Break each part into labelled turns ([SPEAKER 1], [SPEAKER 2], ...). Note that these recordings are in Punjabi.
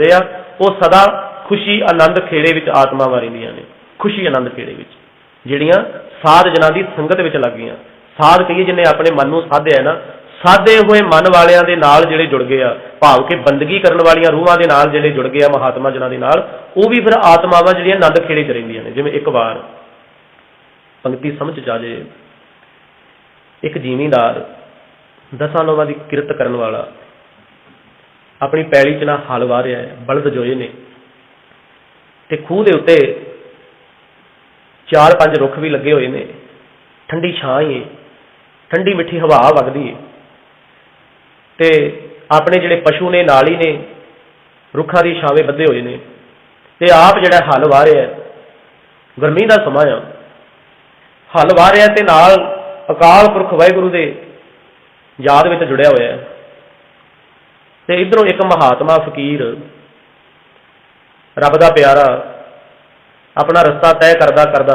[SPEAKER 1] ਦੇ ਆ, ਉਹ ਸਦਾ ਖੁਸ਼ੀ ਆਨੰਦ ਖੇੜੇ ਵਿੱਚ ਆਤਮਾਵਾਂ ਰਹਿੰਦੀਆਂ ਨੇ। ਖੁਸ਼ੀ ਆਨੰਦ ਖੇੜੇ ਵਿੱਚ। ਜਿਹੜੀਆਂ ਸਾਧ ਜਨਾਂ ਦੀ ਸੰਗਤ ਵਿੱਚ ਲੱਗ ਗਈਆਂ। ਸਾਧ ਕਹੀਏ ਜਿਹਨੇ ਆਪਣੇ ਮਨ ਨੂੰ ਸਾਧਿਆ ਨਾ, ਸਾਧੇ ਹੋਏ ਮਨ ਵਾਲਿਆਂ ਦੇ ਨਾਲ ਜਿਹੜੇ ਜੁੜ ਗਏ ਆ, ਭਾਵ ਕਿ ਬੰਦਗੀ ਕਰਨ ਵਾਲੀਆਂ ਰੂਹਾਂ ਦੇ ਨਾਲ ਜਿਹੜੇ ਜੁੜ ਗਏ ਆ, ਮਹਾਤਮਾ ਜਨਾਂ ਦੇ ਨਾਲ, ਉਹ ਵੀ ਫਿਰ ਆਤਮਾਵਾਂ ਜਿਹੜੀਆਂ ਆਨੰਦ ਖੇੜੇ 'ਚ ਰਹਿੰਦੀਆਂ ਨੇ। ਜਿਵੇਂ ਇੱਕ ਵਾਰ ਪੰਕਤੀ ਸਮਝ ਚ ਜੇ ਇੱਕ ਜ਼ਿਮੀਂਦਾਰ ਦਸਾਂ ਲੋਕਾਂ ਦੀ ਕਿਰਤ ਕਰਨ ਵਾਲਾ ਆਪਣੀ ਪੈਲੀ 'ਚ ਨਾ ਹਲ ਵਾਹ ਰਿਹਾ ਹੈ, ਬਲਦ ਜੋਏ ਨੇ। ਤੇ ਖੂਹ ਦੇ ਉੱਤੇ ਚਾਰ ਪੰਜ ਰੁੱਖ ਵੀ ਲੱਗੇ ਹੋਏ ਨੇ। ਠੰਡੀ ਛਾਂ ਹੀ ਹੈ। ਠੰਡੀ ਮਿੱਠੀ ਹਵਾ ਵਗਦੀ ਹੈ। ਤੇ ਆਪਣੇ ਜਿਹੜੇ ਪਸ਼ੂ ਨੇ, ਨਾਲ ਹੀ ਨੇ, ਰੁੱਖਾਂ ਦੀ ਛਾਵੇਂ ਬੱਧੇ ਹੋਏ ਨੇ। ਤੇ ਆਪ ਜਿਹੜਾ ਹਲ ਵਾਹ ਰਿਹਾ ਗਰਮੀ ਦਾ ਸਮਾਂ ਆ। ਹਲ ਵਾਹ ਰਿਹਾ ਤੇ ਨਾਲ ਅਕਾਲ ਪੁਰਖ ਵਾਹਿਗੁਰੂ ਦੇ ਯਾਦ ਵਿੱਚ ਜੁੜਿਆ ਹੋਇਆ ਹੈ। ਤੇ ਇਧਰੋਂ ਇੱਕ ਮਹਾਤਮਾ ਫਕੀਰ ਰੱਬ ਦਾ ਪਿਆਰਾ ਆਪਣਾ ਰਸਤਾ ਤੈਅ ਕਰਦਾ ਕਰਦਾ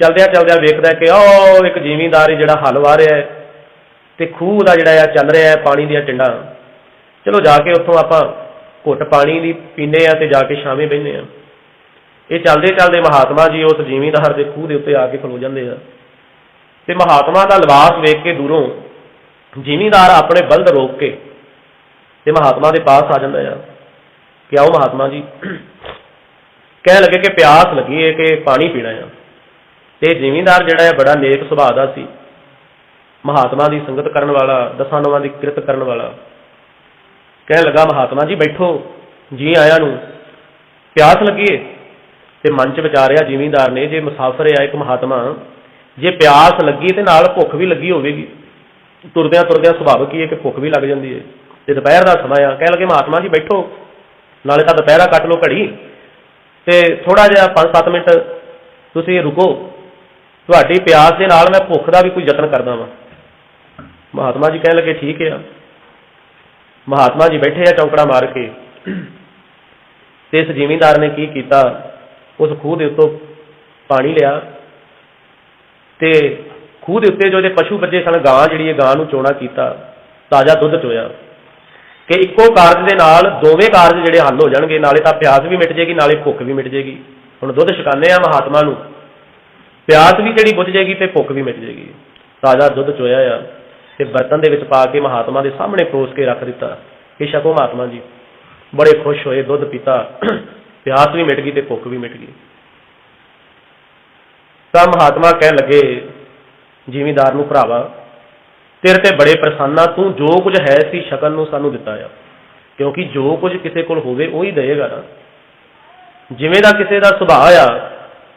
[SPEAKER 1] ਚਲਦਿਆਂ ਚਲਦਿਆਂ ਵੇਖਦਾ ਕਿ ਉਹ ਇੱਕ ਜ਼ਿਮੀਂਦਾਰ ਜਿਹੜਾ ਹਲ ਵਾਹ ਰਿਹਾ ਹੈ ਤੇ ਖੂਹ ਦਾ ਜਿਹੜਾ ਆ ਚੱਲ ਰਿਹਾ ਹੈ, ਪਾਣੀ ਦੀਆਂ ਟਿੰਡਾਂ। ਚਲੋ ਜਾ ਕੇ ਉੱਥੋਂ ਆਪਾਂ ਘੁੱਟ ਪਾਣੀ ਦੀ ਪੀਨੇ ਆ ਤੇ ਜਾ ਕੇ ਛਾਵੇਂ ਬਹਿੰਦੇ ਆ ਇਹ ਚੱਲਦੇ ਚੱਲਦੇ ਮਹਾਤਮਾ ਜੀ ਉਸ ਜ਼ਿਮੀਂਦਾਰ ਦੇ ਖੂਹ ਦੇ ਉੱਤੇ ਆ ਕੇ ਖਲੋ ਜਾਂਦੇ ਆ। ਤੇ ਮਹਾਤਮਾ ਦਾ ਲਿਬਾਸ ਵੇਖ ਕੇ ਦੂਰੋਂ ਜ਼ਿਮੀਂਦਾਰ ਆਪਣੇ ਬਲਦ ਰੋਕ ਕੇ ਤੇ ਮਹਾਤਮਾ ਦੇ ਪਾਸ ਆ ਜਾਂਦਾ ਆ। ਕਿ ਆਓ ਮਹਾਤਮਾ ਜੀ। ਕਹਿਣ ਲੱਗੇ ਕਿ ਪਿਆਸ ਲੱਗੀ ਹੈ ਕਿ ਪਾਣੀ ਪੀਣਾ ਆ। ਤੇ ਜ਼ਿਮੀਂਦਾਰ ਜਿਹੜਾ ਹੈ ਬੜਾ ਨੇਕ ਸੁਭਾਅ ਦਾ ਸੀ। ਮਹਾਤਮਾ ਦੀ ਸੰਗਤ ਕਰਨ ਵਾਲਾ, ਦਸਾਂ ਨਵਾਂ ਦੀ ਕਿਰਤ ਕਰਨ ਵਾਲਾ। ਕਹਿਣ ਲੱਗਾ, ਮਹਾਤਮਾ ਜੀ, ਬੈਠੋ। ਜੀ ਆਇਆਂ ਨੂੰ। ਪਿਆਸ ਲੱਗੀ ਏ। ਤੇ ਮਨ ਚ ਵਿਚਾਰਿਆ, ਜ਼ਿਮੀਂਦਾਰ ਨੇ ਜੇ ਮੁਸਾਫਰ ਆ ਇੱਕ ਮਹਾਤਮਾ, ਜੇ ਪਿਆਸ ਲੱਗੀ ਤੇ ਨਾਲ ਭੁੱਖ ਵੀ ਲੱਗੀ ਹੋਵੇਗੀ। ਤੁਰਦਿਆਂ ਤੁਰਦਿਆਂ ਸੁਭਾਵਿਕ ਹੀ ਹੈ ਕਿ ਭੁੱਖ ਵੀ ਲੱਗ ਜਾਂਦੀ ਹੈ ਤੇ ਦੁਪਹਿਰ ਦਾ ਸਮਾਂ ਆ, ਕਹਿ ਲਗੇ ਮਹਾਤਮਾ ਜੀ ਬੈਠੋ, ਨਾਲੇ ਤਾਂ ਦੁਪਹਿਰਾ ਕੱਟ ਲਓ ਘੜੀ। ਤੇ ਥੋੜਾ ਜਿਹਾ 5-7 ਮਿੰਟ ਤੁਸੀਂ ਰੁਕੋ। ਤੁਹਾਡੀ ਪਿਆਸ ਦੇ ਨਾਲ ਮੈਂ ਭੁੱਖ ਦਾ ਵੀ ਕੋਈ ਯਤਨ ਕਰਦਾ ਵਾਂ। ਮਹਾਤਮਾ ਜੀ ਕਹਿਣ ਲੱਗੇ, ਠੀਕ ਆ। ਮਹਾਤਮਾ ਜੀ ਬੈਠੇ ਆ ਚੌਂਕੜਾ ਮਾਰ ਕੇ। ਤੇ ਇਸ ਜ਼ਿਮੀਂਦਾਰ ਨੇ ਕੀ ਕੀਤਾ? ਉਸ ਖੂਹ ਦੇ ਉੱਤੋਂ ਪਾਣੀ ਲਿਆ। ਤੇ ਖੂਹ ਦੇ ਉੱਤੇ ਜੋ ਜੇ ਪਸ਼ੂ ਬੱਜੇ ਸਨ, ਗਾਂ ਜਿਹੜੀ ਹੈ, ਗਾਂ ਨੂੰ ਚੋਣਾ ਕੀਤਾ। ਤਾਜ਼ਾ ਦੁੱਧ ਚੋਇਆ। ਕਿ ਇੱਕੋ ਕਾਰਜ ਦੇ ਨਾਲ ਦੋਵੇਂ ਕਾਰਜ ਜਿਹੜੇ ਹੱਲ ਹੋ ਜਾਣਗੇ, ਨਾਲੇ ਤਾਂ ਪਿਆਸ ਵੀ ਮਿਟ ਜੇਗੀ ਨਾਲੇ ਭੁੱਖ ਵੀ ਮਿਟ ਜੇਗੀ ਹੁਣ ਦੁੱਧ ਛਕਾਉਂਦੇ ਆ ਮਹਾਤਮਾ ਨੂੰ, ਪਿਆਸ ਵੀ ਜਿਹੜੀ ਬੁੱਝ ਜੇਗੀ ਤੇ ਭੁੱਖ ਵੀ ਮਿਟ ਜੇਗੀ ਤਾਜ਼ਾ ਦੁੱਧ ਚੋਇਆ ਆ ਤੇ ਬਰਤਨ ਦੇ ਵਿੱਚ ਪਾ ਕੇ ਮਹਾਤਮਾ ਦੇ ਸਾਹਮਣੇ ਪਰੋਸ ਕੇ ਰੱਖ ਦਿੱਤਾ। ਕਿ ਛਕੋ ਮਹਾਤਮਾ ਜੀ, ਬੜੇ ਖੁਸ਼ ਹੋਏ, ਦੁੱਧ ਪੀਤਾ, ਪਿਆਸ ਵੀ ਮਿਟ ਗਈ ਤੇ ਭੁੱਖ ਵੀ ਮਿਟ ਗਈ। ਤਾਂ ਮਹਾਤਮਾ ਕਹਿਣ ਲੱਗੇ, ਜਿਮੀਦਾਰ ਨੂੰ ਭਰਾਵਾ ਤੇਰੇ ਤੇ ਬੜੇ ਪ੍ਰਸੰਨਾ ਤੂੰ ਜੋ ਕੁਝ ਹੈ ਸੀ ਸ਼ਕਲ ਨੂੰ ਸਾਨੂੰ ਦਿੱਤਾ ਆ। ਕਿਉਂਕਿ ਜੋ ਕੁਝ ਕਿਸੇ ਕੋਲ ਹੋਵੇ ਉਹ ਹੀ ਦੇਏਗਾ ਨਾ। ਜਿਵੇਂ ਦਾ ਕਿਸੇ ਦਾ ਸੁਭਾਅ ਆ,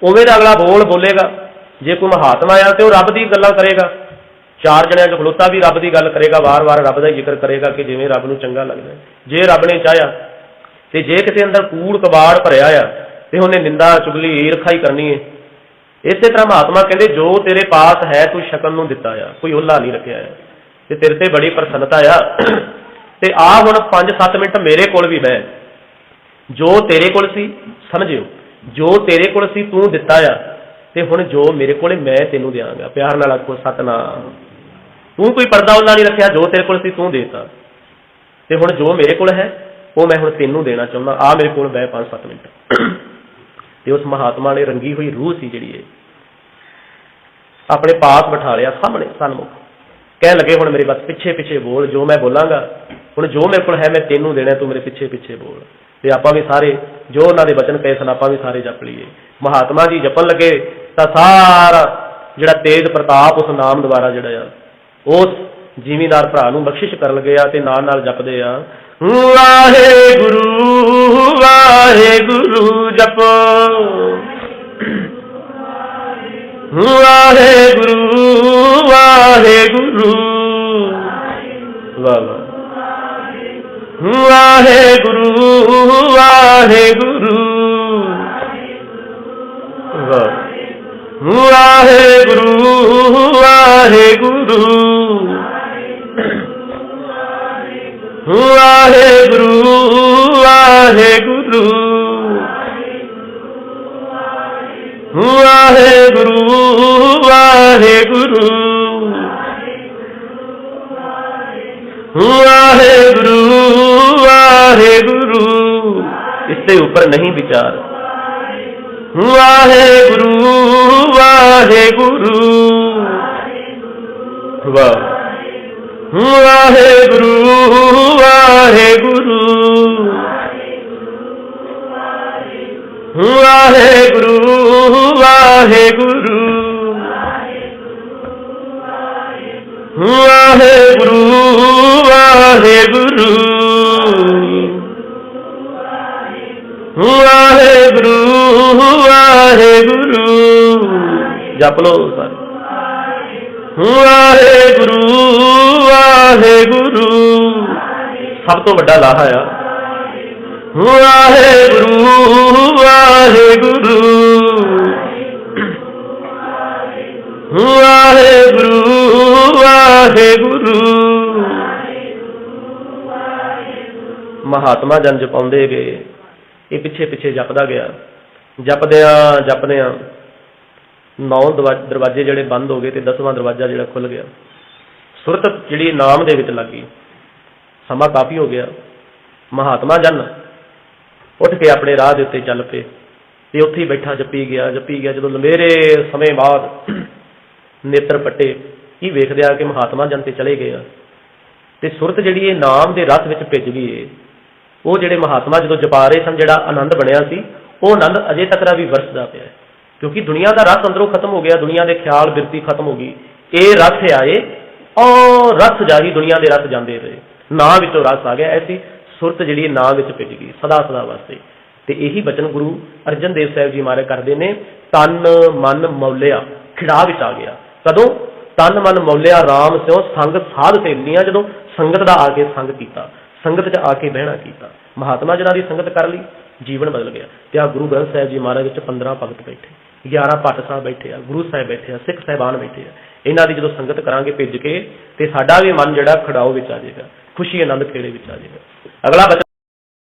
[SPEAKER 1] ਉਵੇਂ ਦਾ ਅਗਲਾ ਬੋਲ ਬੋਲੇਗਾ। ਜੇ ਕੋਈ ਮਹਾਤਮਾ ਆ ਤੇ ਉਹ ਰੱਬ ਦੀ ਗੱਲਾਂ ਕਰੇਗਾ। ਚਾਰ ਜਣਿਆਂ 'ਚ ਖਲੋਤਾ ਵੀ ਰੱਬ ਦੀ ਗੱਲ ਕਰੇਗਾ, ਵਾਰ-ਵਾਰ ਰੱਬ ਦਾ ਜ਼ਿਕਰ ਕਰੇਗਾ ਕਿ ਜਿਵੇਂ ਰੱਬ ਨੂੰ ਚੰਗਾ ਲੱਗਦਾ ਜੇ ਰੱਬ ਨੇ ਚਾਹਿਆ ਤੇ ਜੇ ਕਿਸੇ ਅੰਦਰ ਕੂੜ ਕਬਾੜ ਭਰਿਆ ਆ ਤੇ ਉਹਨੇ ਨਿੰਦਾ, ਚੁਗਲੀ, ਈਰਖਾ ਹੀ ਕਰਨੀ ਹੈ। ਇਸੇ ਤਰ੍ਹਾਂ ਮਹਾਤਮਾ ਕਹਿੰਦੇ, ਜੋ ਤੇਰੇ ਪਾਸ ਹੈ, ਤੂੰ ਸ਼ਕਲ ਨੂੰ ਦਿੱਤਾ ਆ। ਕੋਈ ਓਲਾ ਨਹੀਂ ਰੱਖਿਆ ਆ। ਤੇ ਤੇਰੇ ਤੇ ਬੜੀ ਪ੍ਰਸੰਨਤਾ ਆ। ਤੇ ਆ ਹੁਣ 5-7 ਮਿੰਟ ਮੇਰੇ ਕੋਲ ਵੀ ਬਹਿ। ਜੋ ਤੇਰੇ ਕੋਲ ਸੀ, ਸਮਝਿਓ। ਜੋ ਤੇਰੇ ਕੋਲ ਸੀ, ਤੂੰ ਦਿੱਤਾ ਆ। ਤੇ ਹੁਣ ਜੋ ਮੇਰੇ ਕੋਲੇ, ਮੈਂ ਤੈਨੂੰ ਦਿਆਂਗਾ। ਪਿਆਰ ਨਾਲ ਆਖੋ, ਸਤਨਾਮ। ਤੂੰ ਕੋਈ ਪਰਦਾ ਉਹਨਾਂ ਨਹੀਂ ਰੱਖਿਆ। ਜੋ ਤੇਰੇ ਕੋਲ ਸੀ, ਤੂੰ ਦੇਤਾ। ਤੇ ਹੁਣ ਜੋ ਮੇਰੇ ਕੋਲ ਹੈ, ਉਹ ਮੈਂ ਹੁਣ ਤੈਨੂੰ ਦੇਣਾ ਚਾਹੁੰਦਾ। ਆ ਮੇਰੇ ਕੋਲ ਬੈ 5-7 ਮਿੰਟ। ਤੇ ਉਸ ਮਹਾਤਮਾ ਨੇ ਰੰਗੀ ਹੋਈ ਰੂਹ ਸੀ ਜਿਹੜੀ ਇਹ। ਆਪਣੇ ਪਾਸ ਬਿਠਾ ਲਿਆ ਸਾਹਮਣੇ, ਸਨਮੁਖ। ਕਹਿਣ ਲੱਗੇ, ਹੁਣ ਮੇਰੇ ਬਸ ਪਿੱਛੇ ਪਿੱਛੇ ਬੋਲ, ਜੋ ਮੈਂ ਬੋਲਾਂਗਾ, ਹੁਣ ਜੋ ਮੇਰੇ ਕੋਲ ਹੈ, ਮੈਂ ਤੈਨੂੰ ਦੇਣਾ, ਤੂੰ ਮੇਰੇ ਪਿੱਛੇ ਪਿੱਛੇ ਬੋਲ। ਤੇ ਆਪਾਂ ਵੀ ਸਾਰੇ, ਜੋ ਉਹਨਾਂ ਦੇ ਬਚਨ ਪਏ ਸਨ, ਆਪਾਂ ਵੀ ਸਾਰੇ ਜਪ ਲਈਏ। ਮਹਾਤਮਾ ਜੀ ਜਪਣ ਲੱਗੇ, ਤਾਂ ਸਾਰਾ ਜਿਹੜਾ ਤੇਜ ਪ੍ਰਤਾਪ ਉਸ ਨਾਮ ਦੁਆਰਾ ਜਿਹੜਾ ਆ, ਉਸ ਜਿਮੀਦਾਰ ਭਰਾ ਨੂੰ ਬਖਸ਼ਿਸ਼ ਕਰਨ ਲੱਗੇ ਆ ਤੇ ਨਾਲ ਨਾਲ ਜਪਦੇ ਆ। ਵਾਹਿਗੁਰੂ ਵਾਹਿਗੁਰੂ ਜਪੋ। ਵਾਹਿਗੁਰੂ ਵਾਹਿਗੁਰੂ। ਵਾਹ ਵਾਹ। ਵਾਹਿਗੁਰੂ ਵਾਹਿਗੁਰੂ। ਵਾਹ। ਵਾਹਿਗੁਰੂ ਵਾਹਿਗੁਰੂ। वाहे गुरु वाहे गुरु। वाहे गुरु वाहे गुरु। वाहे गुरु वाहे गुरु। इससे ऊपर नहीं विचार। वाहे गुरु वाहे गुरु। वाह। वाहे गुरु ਵਾਹਿਗੁਰੂ ਵਾਹਿਗੁਰੂ। ਵਾਹਿਗੁਰੂ ਵਾਹਿਗੁਰੂ। ਵਾਹਿਗੁਰੂ ਵਾਹਿਗੁਰੂ। ਜਪ ਲਓ ਸਾਰੇ। ਵਾਹਿਗੁਰੂ ਵਾਹਿਗੁਰੂ। ਸਭ ਤੋਂ ਵੱਡਾ ਲਾਹਾ ਆ। ਵਾਹਿਗੁਰੂ ਵਾਹਿਗੁਰੂ। ਵਾਹਿਗੁਰੂ ਵਾਹਿਗੁਰੂ। ਮਹਾਤਮਾ ਜਨ ਜਪਾਉਂਦੇ ਗਏ ਇਹ ਪਿੱਛੇ ਪਿੱਛੇ ਜਪਦਾ ਗਿਆ। ਜਪਦਿਆਂ ਜਪਦਿਆਂ ਨੌ ਦਵਾ- ਦਰਵਾਜ਼ੇ ਜਿਹੜੇ ਬੰਦ ਹੋ ਗਏ ਤੇ ਦਸਵਾਂ ਦਰਵਾਜ਼ਾ ਜਿਹੜਾ ਖੁੱਲ ਗਿਆ। ਸੁਰਤ ਜਿਹੜੀ ਨਾਮ ਦੇ ਵਿੱਚ ਲੱਗੀ ਸਮਾਂ ਕਾਫੀ ਹੋ ਗਿਆ। ਮਹਾਤਮਾ ਜਨ ਉੱਠ ਕੇ ਆਪਣੇ ਰਾਹ ਦੇ ਉੱਤੇ ਚੱਲ ਪਏ। ਤੇ ਉੱਥੇ ਹੀ ਬੈਠਾ, ਜੱਪੀ ਗਿਆ ਜੱਪੀ ਗਿਆ। ਜਦੋਂ ਲੰਬੇਰੇ ਸਮੇਂ ਬਾਅਦ ਨੇਤਰ ਪੱਟੇ ਕੀ ਵੇਖਦੇ ਆ ਕਿ ਮਹਾਤਮਾ ਜਨ ਤੇ ਚਲੇ ਗਏ ਆ। ਤੇ ਸੁਰਤ ਜਿਹੜੀ ਇਹ ਨਾਮ ਦੇ ਰਸ ਵਿੱਚ ਭਿੱਜ ਗਈ ਏ। ਉਹ ਜਿਹੜੇ ਮਹਾਤਮਾ ਜਦੋਂ ਜਪਾ ਰਹੇ ਸਨ, ਜਿਹੜਾ ਆਨੰਦ ਬਣਿਆ ਸੀ, ਉਹ ਆਨੰਦ ਅਜੇ ਤੱਕ ਦਾ ਵੀ ਵਰਸਦਾ ਪਿਆ ਕਿਉਂਕਿ ਦੁਨੀਆ ਦਾ ਰਸ ਅੰਦਰੋਂ ਖਤਮ ਹੋ ਗਿਆ, ਦੁਨੀਆ ਦੇ ਖਿਆਲ ਬਿਰਤੀ ਖਤਮ ਹੋ ਗਈ। ਇਹ ਰਸ ਆਏ ਔਰ ਰਸ ਜਾਹੀ ਦੁਨੀਆ ਦੇ ਰਸ ਜਾਂਦੇ ਰਹੇ। ਨਾਂ ਵਿੱਚੋਂ ਰਸ ਆ ਗਿਆ ਐਸੀ ਸੁਰਤ ਜਿਹੜੀ ਨਾਂ ਵਿੱਚ ਭਿੱਜ ਗਈ, ਸਦਾ ਸਦਾ ਵਾਸਤੇ। ਤੇ ਇਹੀ ਬਚਨ ਗੁਰੂ ਅਰਜਨ ਦੇਵ ਸਾਹਿਬ ਜੀ ਮਾਰੇ ਕਰਦੇ ਨੇ, ਤਨ, ਮਨ, ਮੌਲਿਆ, ਖਿੜਾ ਵਿੱਚ ਆ ਗਿਆ। ਕਦੋਂ? ਤਨ, ਮਨ, ਮੌਲਿਆ RAM ਸਿਓ ਸੰਗ, ਸਾਧ ਸੇਲੀਆਂ ਜਦੋਂ ਸੰਗਤ ਦਾ ਆ ਕੇ ਸੰਗ ਕੀਤਾ, ਸੰਗਤ 'ਚ ਆ ਕੇ ਬਹਿਣਾ ਕੀਤਾ। ਮਹਾਤਮਾ ਜਿਹਨਾਂ ਦੀ ਸੰਗਤ ਕਰ ਲਈ, ਜੀਵਨ ਬਦਲ ਗਿਆ। ਤੇ ਆ ਗੁਰੂ ਗ੍ਰੰਥ ਸਾਹਿਬ ਜੀ ਮਹਾਰਾਜ ਵਿੱਚ 15 ਭਗਤ ਬੈਠੇ 11 ਭੱਟ ਸਾਹਿਬ ਬੈਠੇ ਆ, ਗੁਰੂ ਸਾਹਿਬ ਬੈਠੇ ਆ, ਸਿੱਖ ਸਾਹਿਬਾਨ ਬੈਠੇ ਆ। ਇਹਨਾਂ ਦੀ ਜਦੋਂ ਸੰਗਤ ਕਰਾਂਗੇ ਭਿੱਜ ਕੇ, ਤੇ ਸਾਡਾ ਵੀ ਮਨ ਜਿਹੜਾ ਖੜਾਓ ਵਿੱਚ ਆ ਜਾਏਗਾ, ਖੁਸ਼ੀ ਆਨੰਦ ਖੇੜੇ ਵਿੱਚ ਆ ਜਾਏਗਾ। अगला बचन